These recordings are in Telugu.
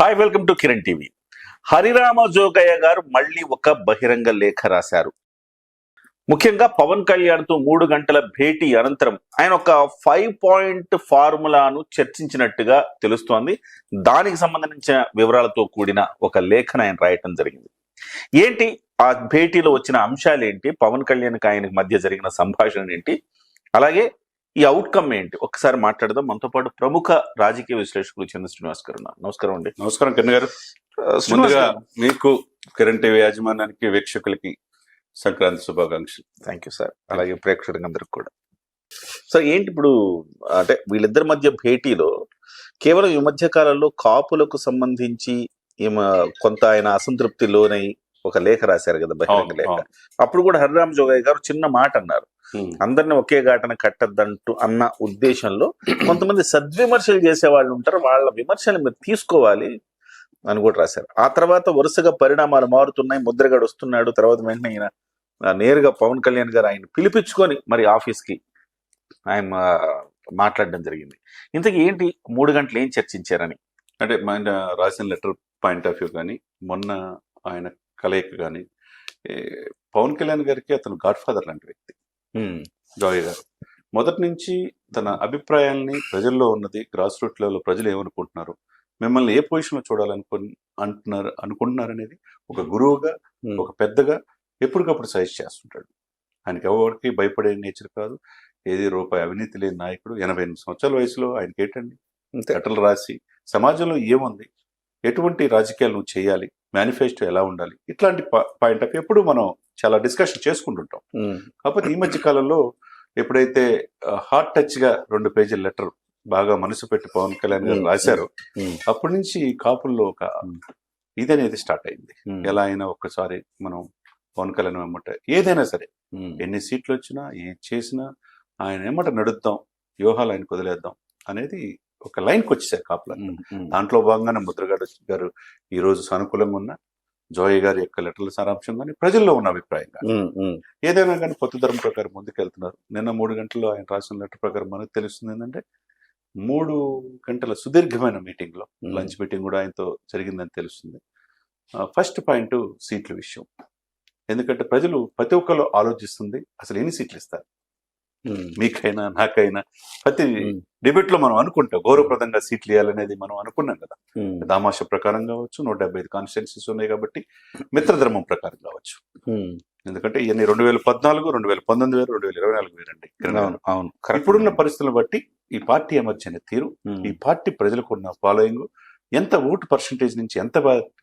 Hi welcome to Kiran TV Harirama Jogaiah garu మళ్ళీ ఒక బహిరంగ లేఖ రాశారు. ముఖ్యంగా పవన్ కళ్యాణ్తో మూడు గంటల భేటీ అనంతరం ఆయన ఒక ఫైవ్ పాయింట్ ఫార్ములాను చర్చించినట్టుగా తెలుస్తోంది. దానికి సంబంధించిన వివరాలతో కూడిన ఒక లేఖను ఆయన రాయటం జరిగింది. ఏంటి? ఆ భేటీలో వచ్చిన అంశాలు ఏంటి? పవన్ కళ్యాణ్కి ఆయనకి మధ్య జరిగిన సంభాషణ ఏంటి? అలాగే ఈ అవుట్కమ్ ఏంటి? ఒక్కసారి మాట్లాడదాం. మనతో పాటు ప్రముఖ రాజకీయ విశ్లేషకులు చంద్ర శ్రీనివాస్ గారు. నమస్కారం అండి. నమస్కారం కిరణ్ గారు. ముందుగా మీకు కిరణ్ టీవీ యాజమాన్యానికి వీక్షకులకి సంక్రాంతి శుభాకాంక్షలు. థ్యాంక్ యూ సార్ అలాగే ప్రేక్షకులందరికి కూడా. సో ఏంటి ఇప్పుడు అంటే వీళ్ళిద్దరి మధ్య భేటీలో కేవలం ఈ మధ్య కాలంలో కాపులకు సంబంధించి ఈమె కొంత ఆయన అసంతృప్తి లోనై ఒక లేఖ రాశారు కదా బహిరంగ లేఖ. అప్పుడు కూడా హరిరామ్ జోగయ్య గారు చిన్న మాట అన్నారు. అందరిని ఒకే ఘాటన కట్టద్దంటూ అన్న ఉద్దేశంలో కొంతమంది సద్విమర్శలు చేసే వాళ్ళు ఉంటారు. వాళ్ళ విమర్శలు మీరు తీసుకోవాలి అని కూడా రాశారు. ఆ తర్వాత వరుసగా పరిణామాలు మారుతున్నాయి. ముద్రగడ వస్తున్నాడు. తర్వాత వెంటనే ఆయన నేరుగా పవన్ కళ్యాణ్ గారు ఆయన పిలిపించుకొని మరి ఆఫీస్కి ఆయన మాట్లాడడం జరిగింది. ఇంతకీ ఏంటి మూడు గంటలు ఏం చర్చించారని? అంటే ఆయన రాసిన లెటర్ పాయింట్ ఆఫ్ వ్యూ కానీ మొన్న ఆయన కలయిక కానీ పవన్ కళ్యాణ్ గారికి అతను గాడ్ ఫాదర్ లాంటి వ్యక్తి. జాయ్ గారు మొదటి నుంచి తన అభిప్రాయాల్ని ప్రజల్లో ఉన్నది గ్రాస్ రూట్ లెవెల్ ప్రజలు ఏమనుకుంటున్నారు? మిమ్మల్ని ఏ పొజిషన్లో చూడాలనుకు అంటున్నారు అనుకుంటున్నారు అనేది ఒక గురువుగా ఒక పెద్దగా ఎప్పటికప్పుడు సజెస్ట్ చేస్తుంటాడు. ఆయనకి ఎవరికి భయపడే నేచర్ కాదు. ఏది రూపాయి అవినీతి లేని నాయకుడు. ఎనభై ఎనిమిది సంవత్సరాల వయసులో ఆయనకి ఏంటండి అంతే. లెటర్లు రాసి సమాజంలో ఏముంది? ఎటువంటి రాజకీయాలు నువ్వు చేయాలి? మేనిఫెస్టో ఎలా ఉండాలి? ఇట్లాంటి పాయింట్ ఆఫ్ ఎప్పుడు మనం చాలా డిస్కషన్ చేసుకుంటుంటాం. కాకపోతే ఈ మధ్య కాలంలో ఎప్పుడైతే హార్ట్ టచ్గా రెండు పేజీల లెటర్ బాగా మనసు పెట్టి పవన్ కళ్యాణ్ గారు రాశారు అప్పటి నుంచి కాపుల్లో ఒక. ఇది అనేది స్టార్ట్ అయింది. ఎలా అయినా ఒక్కసారి మనం పవన్ కళ్యాణ్ వెంబట ఏదైనా సరే ఎన్ని సీట్లు వచ్చినా ఏం చేసినా ఆయన ఏమంట నడుద్దాం వ్యూహాలు ఆయనకు వదిలేద్దాం అనేది ఒక లైన్కి వచ్చేసారు ఉమ్, దాంట్లో భాగంగానే ముద్రగడ గారు ఈ రోజు సానుకూలంగా ఉన్న జోయ్ గారి యొక్క లెటర్ల సారాంశం కానీ ప్రజల్లో ఉన్న అభిప్రాయం కానీ. ఏదైనా కానీ కొత్త ధర్మం ప్రకారం ముందుకెళ్తున్నారు. నిన్న మూడు గంటల్లో ఆయన రాసిన లెటర్ ప్రకారం మనకు తెలుస్తుంది ఏంటంటే మూడు గంటల సుదీర్ఘమైన మీటింగ్లో ఉమ్. లంచ్ మీటింగ్ కూడా ఆయనతో జరిగిందని తెలుస్తుంది. ఫస్ట్ పాయింట్ సీట్ల విషయం. ఎందుకంటే ప్రజలు ప్రతి ఒక్కరు ఆలోచిస్తుంది అసలు ఎన్ని సీట్లు ఇస్తారు? మీకైనా నాకైనా. ప్రతి డిబేట్లో మనం అనుకుంటాం గౌరవప్రదంగా సీట్లు ఇవ్వాలనేది మనం అనుకున్నాం కదా. దామాష ప్రకారం కావచ్చు నూట డెబ్బై ఐదు కాన్స్టిట్యున్సీస్ ఉన్నాయి కాబట్టి మిత్రధర్మం ప్రకారం కావచ్చు. ఎందుకంటే ఇవన్నీ రెండు వేల పద్నాలుగు రెండు వేల పంతొమ్మిది వేరు రెండు వేల ఇరవై నాలుగు వేరండి అవును. ఇప్పుడున్న పరిస్థితులను బట్టి ఈ పార్టీ ఎమర్చిన తీరు ఈ పార్టీ ప్రజలకు ఉన్న ఫాలోయింగ్ ఎంత ఓటు పర్సంటేజ్ నుంచి ఎంత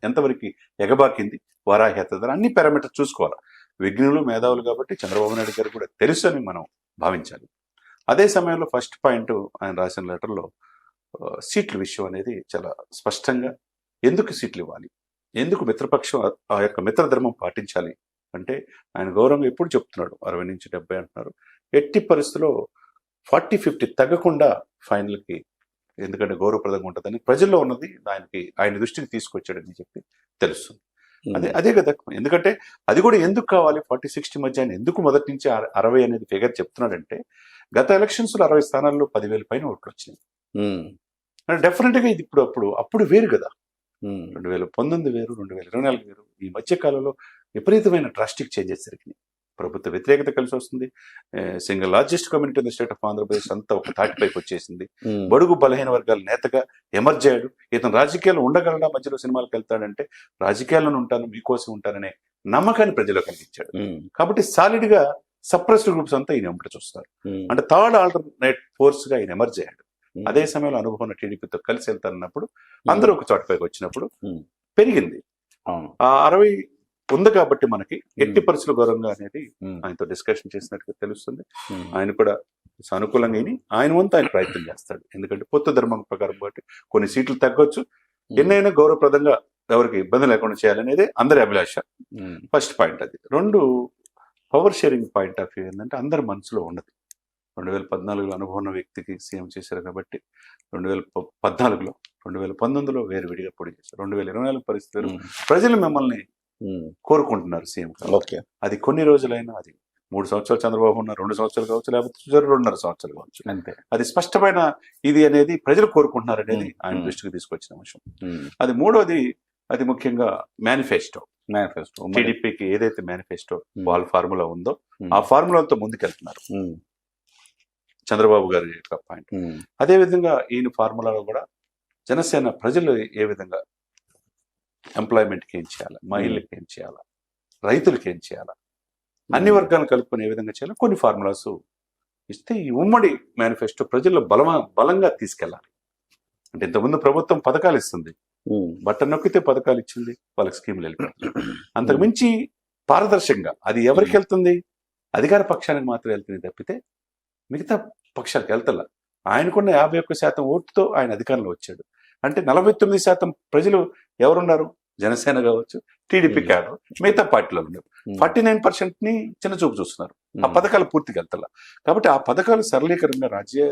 ఎంతవరకు ఎగబాకింది వారాహ్యత అన్ని పారామీటర్స్ చూసుకోవాలి. విఘ్నులు మేధావులు కాబట్టి చంద్రబాబు నాయుడు గారు కూడా తెలుసు అని మనం భావించాలి. అదే సమయంలో ఫస్ట్ పాయింట్ ఆయన రాసిన లెటర్లో సీట్ల విషయం అనేది చాలా స్పష్టంగా ఎందుకు సీట్లు ఇవ్వాలి? ఎందుకు మిత్రపక్షం ఆ- యొక్క మిత్రధర్మం పాటించాలి? అంటే ఆయన గౌరవం ఎప్పుడు చెప్తున్నాడు? అరవై నుంచి డెబ్బై అంటున్నారు. ఎట్టి పరిస్థితిలో ఫార్టీ ఫిఫ్టీ తగ్గకుండా ఫైనల్కి ఎందుకంటే గౌరవప్రదంగా ఉంటుందని ప్రజల్లో ఉన్నది ఆయనకి ఆయన దృష్టికి తీసుకొచ్చాడని చెప్పి తెలుస్తుంది. అదే అదే కదా. ఎందుకంటే అది కూడా ఎందుకు కావాలి? ఫార్టీ సిక్స్టీ మధ్య ఆయన ఎందుకు మొదటి నుంచి అర- అరవై అనేది ఫిగర్ చెప్తున్నాడంటే గత ఎలక్షన్స్లో అరవై స్థానాల్లో పదివేల పైన ఓట్లు వచ్చినాయి. డెఫినెట్గా ఇది ఇప్పుడు అప్పుడు అప్పుడు వేరు కదా. రెండు వేల పంతొమ్మిది వేరు రెండు వేల ఇరవై నాలుగు వేరు. ఈ మధ్య కాలంలో విపరీతమైన డ్రాస్టిక్ చేంజెస్ జరిగినాయి. ప్రభుత్వ వ్యతిరేకత కలిసి వస్తుంది. Single largest community in the state of Andhra Pradesh అంతా ఒక తాటిపైకి వచ్చేసింది. బడుగు బలహీన వర్గాల నేతగా ఎమర్జ్ అయ్యాడు. ఇతను రాజకీయాలు ఉండగలడా? మధ్యలో సినిమాలకు వెళ్తాడంటే రాజకీయాల్లోనే ఉంటాను మీకోసం ఉంటాననే నమ్మకాన్ని ప్రజల్లో కలిగించాడు. ఉమ్, కాబట్టి సాలిడ్గా సప్రెస్డ్ గ్రూప్స్ అంతా ఈయన వెంబడి చూస్తారు. అంటే థర్డ్ ఆల్టర్నేట్ ఫోర్స్గా ఈయన ఎమర్జ్ అయ్యాడు. అదే సమయంలో అనుభవం టీడీపీతో కలిసి వెళ్తారన్నప్పుడు అందరూ ఒక చోటపైకి వచ్చినప్పుడు. పెరిగింది. అరవై ఉంది కాబట్టి మనకి ఎట్టి పరిస్థితుల గౌరవంగా అనేది ఆయనతో డిస్కషన్ చేసినట్టుగా తెలుస్తుంది. ఆయన కూడా సానుకూలంగా విని ఆయన వంతు ఆయన ప్రయత్నం చేస్తాడు. ఎందుకంటే పొత్తు ధర్మం ప్రకారం బట్టి కొన్ని సీట్లు తగ్గొచ్చు. ఎన్నైనా గౌరవప్రదంగా ఎవరికి ఇబ్బంది లేకుండా చేయాలనేది అందరి అభిలాష. ఫస్ట్ పాయింట్ అది. రెండు power sharing point of view ఏంటంటే అందరి మనసులో ఉన్నది రెండు వేల పద్నాలుగులో అనుభవం ఉన్న వ్యక్తికి సీఎం చేశారు కాబట్టి రెండు వేల పద్నాలుగులో రెండు వేల పంతొమ్మిదిలో వేరు విడిగా పొడి చేశారు. రెండు వేల ఇరవై నాలుగు పరిస్థితులు ప్రజలు మిమ్మల్ని కోరుకుంటున్నారు సీఎం ఓకే. అది కొన్ని రోజులైనా అది మూడు సంవత్సరాలు చంద్రబాబు ఉన్నారు రెండు సంవత్సరాలు కావచ్చు లేకపోతే రెండున్నర సంవత్సరాలు కావచ్చు. అంతే. అది స్పష్టమైన ఇది అనేది ప్రజలు కోరుకుంటున్నారు అనేది. ఆయన. దృష్టికి తీసుకొచ్చిన అంశం. అది మూడోది అది ముఖ్యంగా మేనిఫెస్టో. మేనిఫెస్టో టీడీపీకి ఏదైతే మేనిఫెస్టో వాళ్ళ ఫార్ములా ఉందో ఆ ఆ ఫార్ములాతో ముందుకెళ్తున్నారు. చంద్రబాబు గారి యొక్క పాయింట్ అదే విధంగా ఈయన ఫార్ములాలో కూడా జనసేన ప్రజలు ఏ విధంగా ఎంప్లాయ్మెంట్కి ఏం చేయాలి? మహిళలకి ఏం చేయాలి? రైతులకి ఏం చేయాలి? అన్ని వర్గాలను కలుపుకొని ఏ విధంగా చేయాలి కొన్ని ఫార్ములాస్ ఇస్తే ఈ ఉమ్మడి మేనిఫెస్టో ప్రజల్లో బలమ బలంగా తీసుకెళ్ళాలి. అంటే ఇంతకుముందు ప్రభుత్వం పథకాలు ఇస్తుంది. బట్ట నొక్కితే పథకాలు ఇచ్చింది వాళ్ళకి స్కీములు వెళ్ళిపోతుంది అంతకు మించి పారదర్శకంగా అది ఎవరికి వెళ్తుంది? అధికార పక్షానికి మాత్రం వెళ్తుంది తప్పితే మిగతా పక్షాలకు వెళ్తలా ఆయనకున్న యాభై ఒక్క శాతం ఓటుతో ఆయన అధికారంలో వచ్చాడు. అంటే నలభై తొమ్మిది శాతం ప్రజలు ఎవరున్నారు? జనసేన కావచ్చు టీడీపీ. క్యాడర్ మిగతా పార్టీలో ఉన్నారు ఫార్టీ నైన్ పర్సెంట్ని చిన్న చూపు చూస్తున్నారు. ఆ పథకాలు పూర్తిగా వెళ్తలా కాబట్టి ఆ పథకాలు సరళీకరంగా రాజ్య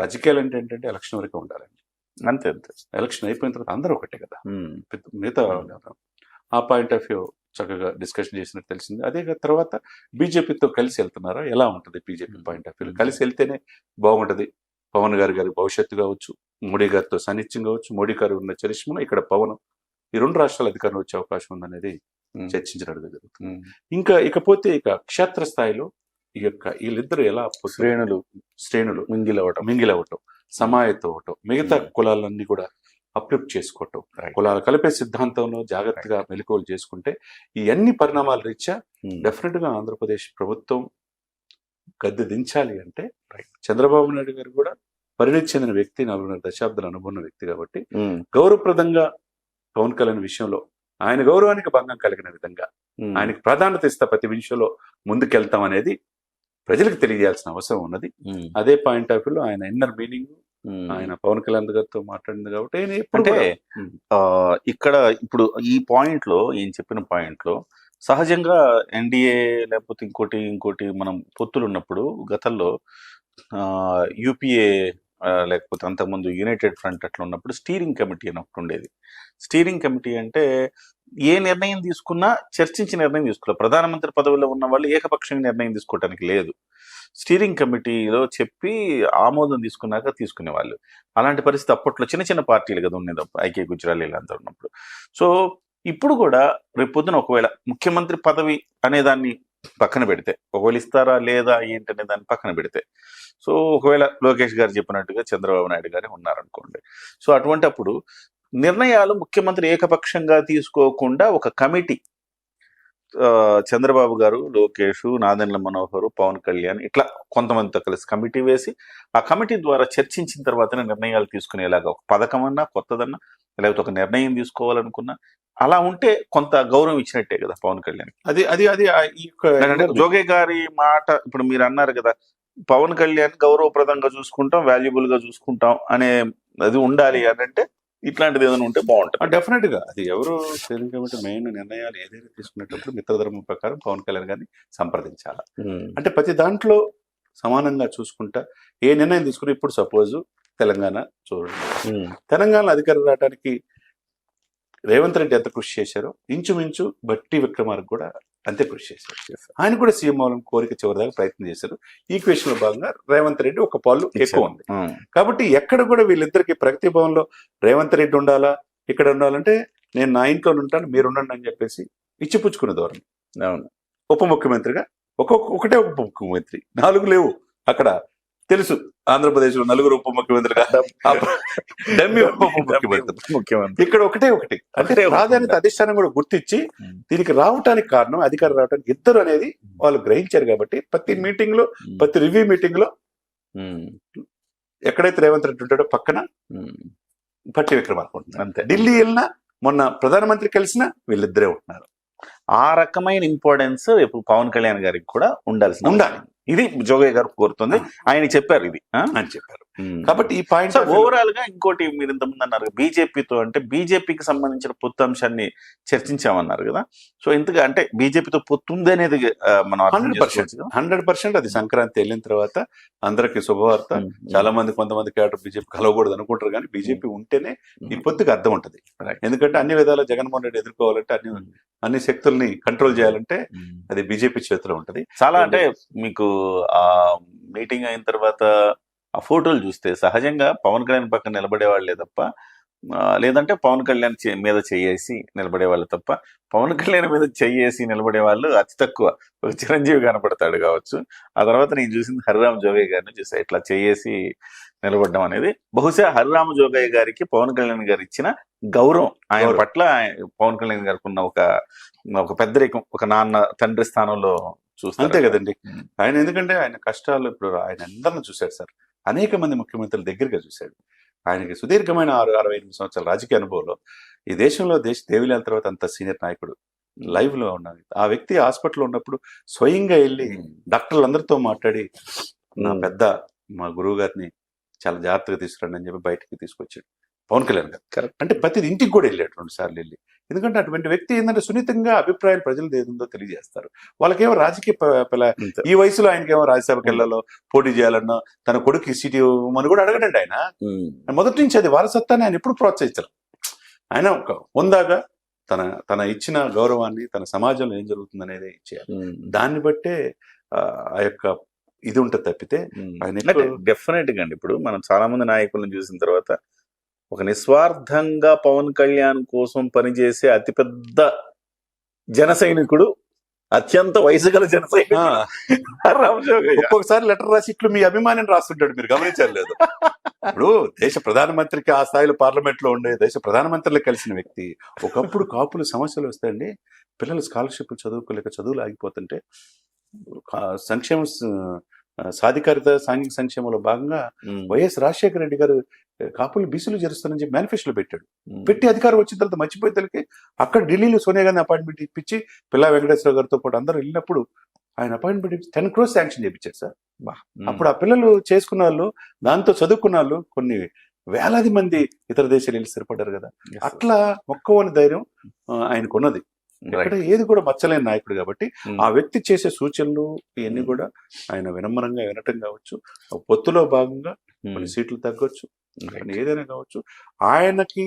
రాజకీయాలు అంటే ఏంటంటే ఎలక్షన్ వరకు ఉండాలండి. అంతే అంతే. ఎలక్షన్ అయిపోయిన తర్వాత అందరూ ఒకటే కదా. మిగతా ఆ పాయింట్ ఆఫ్ వ్యూ చక్కగా డిస్కషన్ చేసినట్టు తెలిసింది. అదే తర్వాత బీజేపీతో కలిసి వెళ్తున్నారా? ఎలా ఉంటుంది బీజేపీ పాయింట్ ఆఫ్ వ్యూ కలిసి వెళ్తేనే బాగుంటది. పవన్ గారి గారి భవిష్యత్తు కావచ్చు మోడీ గారితో సాన్నిధ్యం కావచ్చు మోడీ గారు ఉన్న చరిష్మలో ఇక్కడ పవన్ ఈ రెండు రాష్ట్రాల అధికారంలో వచ్చే అవకాశం ఉందనేది. చర్చించడం జరుగుతుంది. ఇంకా ఇకపోతే ఇక క్షేత్ర స్థాయిలో ఈ యొక్క వీళ్ళిద్దరు ఎలా శ్రేణులు శ్రేణులు మింగిల్ అవటం మింగిల్ అవ్వటం సమాయత్తం అవ్వటం మిగతా. కులాలన్నీ కూడా అప్లిఫ్ట్ చేసుకోవటం. కులాలు కలిపే సిద్ధాంతంలో జాగ్రత్తగా మెలకువలు చేసుకుంటే ఈ అన్ని పరిణామాల రీత్యా. డెఫినెట్గా ఆంధ్రప్రదేశ్ ప్రభుత్వం గద్దె దించాలి అంటే చంద్రబాబు నాయుడు గారు కూడా పరిణితి చెందిన వ్యక్తి నాలుగున్నర దశాబ్దాల అనుభవం వ్యక్తి కాబట్టి. గౌరవప్రదంగా పవన్ కళ్యాణ్ విషయంలో ఆయన గౌరవానికి భంగం కలిగిన విధంగా. ఆయనకి ప్రాధాన్యత ఇస్తా ప్రతి విషయంలో ముందుకెళ్తాం అనేది ప్రజలకు తెలియజేయాల్సిన అవసరం ఉన్నది. అదే పాయింట్ ఆఫ్ వ్యూలో ఆయన ఇన్నర్ మీనింగ్. ఆయన పవన్ కళ్యాణ్ గారితో మాట్లాడింది కాబట్టి అంటే ఇక్కడ ఇప్పుడు ఈ పాయింట్లో ఈయన చెప్పిన పాయింట్లో సహజంగా ఎన్డీఏ లేకపోతే ఇంకోటి ఇంకోటి మనం పొత్తులు ఉన్నప్పుడు గతంలో యూపీఏ లేకపోతే అంతకుముందు యునైటెడ్ ఫ్రంట్ అట్లా ఉన్నప్పుడు స్టీరింగ్ కమిటీ అని ఒకటి ఉండేది. స్టీరింగ్ కమిటీ అంటే ఏ నిర్ణయం తీసుకున్నా చర్చించి నిర్ణయం తీసుకోవాలి ప్రధానమంత్రి పదవిలో ఉన్న వాళ్ళు ఏకపక్షంగా నిర్ణయం తీసుకోవడానికి లేదు. స్టీరింగ్ కమిటీలో చెప్పి ఆమోదం తీసుకున్నాక తీసుకునేవాళ్ళు. అలాంటి పరిస్థితి అప్పట్లో చిన్న చిన్న పార్టీలు కదా ఉండేది ఐకే గుజరాల్ వీళ్ళంతా ఉన్నప్పుడు. సో ఇప్పుడు కూడా రేపు పొద్దున ఒకవేళ ముఖ్యమంత్రి పదవి అనేదాన్ని పక్కన పెడితే ఒకవేళ ఇస్తారా లేదా ఏంటనే దాన్ని పక్కన పెడితే. సో ఒకవేళ లోకేష్ గారు చెప్పినట్టుగా చంద్రబాబు నాయుడు గారే ఉన్నారనుకోండి. సో అటువంటి అప్పుడు నిర్ణయాలు ముఖ్యమంత్రి ఏకపక్షంగా తీసుకోకుండా ఒక కమిటీ చంద్రబాబు గారు లోకేష్ నాదెండ్ల మనోహర్ పవన్ కళ్యాణ్ ఇట్లా కొంతమందితో కలిసి కమిటీ వేసి ఆ కమిటీ ద్వారా చర్చించిన తర్వాతనే నిర్ణయాలు తీసుకునేలాగా ఒక పథకం అన్నా కొత్తదన్నా లేకపోతే ఒక నిర్ణయం తీసుకోవాలనుకున్నా అలా ఉంటే కొంత గౌరవం ఇచ్చినట్టే కదా పవన్ కళ్యాణ్. అది అది అది అంటే జోగే గారి మాట ఇప్పుడు మీరు అన్నారు కదా పవన్ కళ్యాణ్ గౌరవప్రదంగా చూసుకుంటాం వాల్యుబుల్గా చూసుకుంటాం అనే అది ఉండాలి అని అంటే ఇట్లాంటిది ఏదైనా ఉంటే బాగుంటుంది. డెఫినెట్గా. అది ఎవరు కమిటీ మెయిన్ నిర్ణయాలు ఏదైనా తీసుకునేటప్పుడు మిత్రధర్మం ప్రకారం పవన్ కళ్యాణ్ గారిని సంప్రదించాలి. అంటే ప్రతి దాంట్లో సమానంగా చూసుకుంటా ఏ నిర్ణయం తీసుకుని ఇప్పుడు సపోజ్ తెలంగాణ చూడండి. తెలంగాణ అధికారం రావడానికి రేవంత్ రెడ్డి ఎంత కృషి చేశారో ఇంచుమించు బట్టి విక్రమార్క కూడా అంతే కృషి చేశారు. ఆయన కూడా సీఎం అవ్వాలని కోరిక చివరిదాకా ప్రయత్నం చేశారు. ఈక్వేషన్లో భాగంగా రేవంత్ రెడ్డి ఒక పాలు ఎక్కువ ఉంది. కాబట్టి ఎక్కడ కూడా వీళ్ళిద్దరికి ప్రగతి భవన్లో రేవంత్ రెడ్డి ఉండాలా ఇక్కడ ఉండాలంటే నేను నా ఇంట్లో ఉంటాను మీరు ఉండండి అని చెప్పేసి ఇచ్చిపుచ్చుకునే ధోరణి. అవును. ఉప ముఖ్యమంత్రిగా ఒక్కొక్క ఒకటే ఉప ముఖ్యమంత్రి. నాలుగు లేవు అక్కడ. తెలుసు. ఆంధ్రప్రదేశ్లో నలుగురు ఉప ముఖ్యమంత్రిగా డమ్మీ ఉప ముఖ్యమంత్రి. ఇక్కడ ఒకటే ఒకటి. అంటే. ప్రాధాన్యత అధిష్టానం కూడా గుర్తించి. దీనికి రావటానికి కారణం అధికారం రావడానికి ఇద్దరు అనేది వాళ్ళు గ్రహించారు కాబట్టి ప్రతి మీటింగ్లో ప్రతి రివ్యూ మీటింగ్లో. ఎక్కడైతే రేవంత్ రెడ్డి ఉంటాడో పక్కన. పట్టి విక్రమార్క ఉంటున్నారు. అంతే. ఢిల్లీ వెళ్ళినా మొన్న ప్రధానమంత్రి కలిసినా వీళ్ళిద్దరే ఉంటున్నారు. ఆ రకమైన ఇంపార్టెన్స్ రేపు పవన్ కళ్యాణ్ గారికి కూడా ఉండాల్సిన ఉండాలి. ఇది జోగయ్య గారు కోరుతుంది ఆయన చెప్పారు ఇది? అని చెప్పారు. కాబట్టి ఈ పాయింట్ ఓవరాల్గా ఇంకోటి మీరు ఇంతకుముందు అన్నారు బీజేపీతో అంటే బీజేపీకి సంబంధించిన పొత్తు అంశాన్ని చర్చించామన్నారు కదా సో ఇంతగా అంటే బీజేపీతో పొత్తు ఉంది అనేది మనం హండ్రెడ్ పర్సెంట్? హండ్రెడ్ పర్సెంట్ అది సంక్రాంతి వెళ్ళిన తర్వాత అందరికి శుభవార్త. చాలా మంది కొంతమంది క్యాడర్ బీజేపీ కలవకూడదు అనుకుంటారు కానీ బీజేపీ ఉంటేనే ఈ పొత్తుకి అర్థం ఉంటది. ఎందుకంటే అన్ని విధాల జగన్మోహన్ రెడ్డి ఎదుర్కోవాలంటే అన్ని. అన్ని శక్తుల్ని కంట్రోల్ చేయాలంటే అది బీజేపీ చేతిలో ఉంటది చాలా అంటే మీకు ఆ మీటింగ్ అయిన తర్వాత ఆ ఫోటోలు చూస్తే సహజంగా పవన్ కళ్యాణ్ పక్కన నిలబడే వాళ్ళే తప్ప లేదంటే పవన్ కళ్యాణ్ మీద చెయ్యేసి నిలబడే వాళ్ళు తప్ప పవన్ కళ్యాణ్ మీద చెయ్యేసి నిలబడే వాళ్ళు అతి తక్కువ. ఒక చిరంజీవి కనపడతాడు కావచ్చు. ఆ తర్వాత నేను చూసింది హరిరామ్ జోగయ్య గారిని చూసా. ఇట్లా చెయ్యేసి నిలబడడం అనేది. బహుశా హరిరామ జోగయ్య గారికి పవన్ కళ్యాణ్ గారు ఇచ్చిన గౌరవం ఆయన. పట్ల పవన్ కళ్యాణ్ గారికి ఉన్న ఒక ఒక పెద్దరికం ఒక నాన్న తండ్రి స్థానంలో చూస్తారు అంతే కదండి. ఆయన ఎందుకంటే ఆయన కష్టాలు ఇప్పుడు ఆయన అందరిని చూశాడు సార్. అనేక మంది ముఖ్యమంత్రుల దగ్గరగా చూశాడు. ఆయనకి సుదీర్ఘమైన ఆరు అరవై ఎనిమిది సంవత్సరాల రాజకీయ అనుభవంలో ఈ దేశంలో దేశ దేవిలాల తర్వాత అంత సీనియర్ నాయకుడు లైవ్లో ఉన్నది ఆ వ్యక్తి హాస్పిటల్లో ఉన్నప్పుడు స్వయంగా వెళ్ళి డాక్టర్లు అందరితో మాట్లాడి నా. పెద్ద మా గురువు గారిని చాలా జాగ్రత్తగా తీసుకురండి అని చెప్పి బయటికి తీసుకొచ్చాడు. పవన్ కళ్యాణ్ గారు. అంటే ప్రతి ఇంటికి కూడా వెళ్ళాడు రెండు సార్లు వెళ్ళి ఎందుకంటే అటువంటి వ్యక్తి ఏంటంటే సున్నితంగా అభిప్రాయాలు ప్రజలు ఏదుందో తెలియజేస్తారు వాళ్ళకేమో రాజకీయ. ఈ వయసులో ఆయనకేమో రాజ్యసభకి వెళ్ళాలో పోటీ చేయాలన్నా తన కొడుకు సీటీ ఇవ్వమని కూడా అడగడండి ఆయన. మొదటి నుంచి అది వారసత్వాన్ని ఆయన ఎప్పుడు ప్రోత్సహించరు ఆయన ఒక హుందాగా తన తన ఇచ్చిన గౌరవాన్ని తన సమాజంలో ఏం జరుగుతుంది అనేది ఇచ్చేయాలి. దాన్ని బట్టే ఆ యొక్క ఇది ఉంటుంది తప్పితే డెఫినెట్గా అండి ఇప్పుడు మనం చాలా మంది నాయకులను చూసిన తర్వాత ఒక నిస్వార్థంగా పవన్ కళ్యాణ్ కోసం పనిచేసే అతిపెద్ద జన సైనికుడు అత్యంత వయసు గల జన. ఒక్కొక్కసారి లెటర్ రాసి ఇట్లు మీ అభిమానం రాస్తుంటాడు మీరు గమనించారు లేదు ఇప్పుడు దేశ ప్రధానమంత్రికి ఆ స్థాయిలో పార్లమెంట్లో ఉండే దేశ ప్రధానమంత్రులు కలిసిన వ్యక్తి ఒకప్పుడు కాపులు సమస్యలు వస్తాయండి పిల్లలు స్కాలర్షిప్ చదువుకోలేక చదువులు ఆగిపోతుంటే సంక్షేమ సాధికారిత సాంఘిక సంక్షేమంలో భాగంగా. వైఎస్ రాజశేఖర రెడ్డి గారు కాపులు బీసీలు చేరుస్తారని చెప్పి మేనిఫెస్టోలో పెట్టాడు. పెట్టి అధికారం వచ్చిన తర్వాత మర్చిపోయి తలకి అక్కడ ఢిల్లీలో సోనియా గాంధీ అపాయింట్మెంట్ ఇప్పించి పిల్లా వెంకటేశ్వర గారితో పాటు అందరూ వెళ్ళినప్పుడు ఆయన అపాయింట్మెంట్ ఇచ్చి టెన్ క్రోస్ శాంక్షన్ చేయించారు సార్. అప్పుడు ఆ పిల్లలు చేసుకున్న వాళ్ళు దాంతో చదువుకున్న వాళ్ళు కొన్ని వేలాది మంది ఇతర దేశాలు వెళ్ళి స్థిరపడ్డారు కదా. అట్లా మొక్కవని ధైర్యం ఆయనకున్నది ఇక్కడ. ఏది కూడా మచ్చలేని నాయకుడు కాబట్టి ఉమ్. ఆ వ్యక్తి చేసే సూచనలు ఇవన్నీ కూడా ఆయన వినమ్రంగా వినటం కావచ్చు పొత్తులో భాగంగా ఉమ్. కొన్ని సీట్లు తగ్గొచ్చు ఏదైనా కావచ్చు ఆయనకి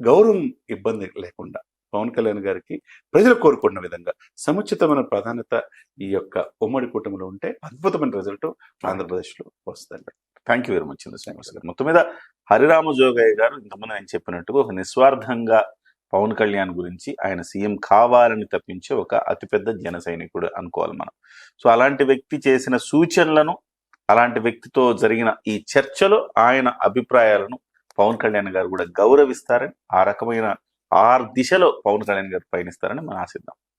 గౌరవం ఇబ్బంది లేకుండా పవన్ కళ్యాణ్ గారికి ప్రజలు కోరుకున్న విధంగా సముచితమైన ప్రాధాన్యత ఈ యొక్క ఉమ్మడి కూటమిలో ఉంటే అద్భుతమైన రిజల్ట్ ఆంధ్రప్రదేశ్లో వస్తుంది thank you very much Srinivas garu మొత్తం మీద హరిరామ జోగయ్య గారు ఇంతకుముందు ఆయన చెప్పినట్టుగా ఒక నిస్వార్థంగా పవన్ కళ్యాణ్ గురించి ఆయన సీఎం కావాలని తప్పించే ఒక అతిపెద్ద జన సైనికుడు అనుకోవాలి మనం. సో అలాంటి వ్యక్తి చేసిన సూచనలను అలాంటి వ్యక్తితో జరిగిన ఈ చర్చలో ఆయన అభిప్రాయాలను పవన్ కళ్యాణ్ గారు కూడా గౌరవిస్తారని ఆ రకమైన ఆ దిశలో పవన్ కళ్యాణ్ గారు పయనిస్తారని మనం ఆశిద్దాం.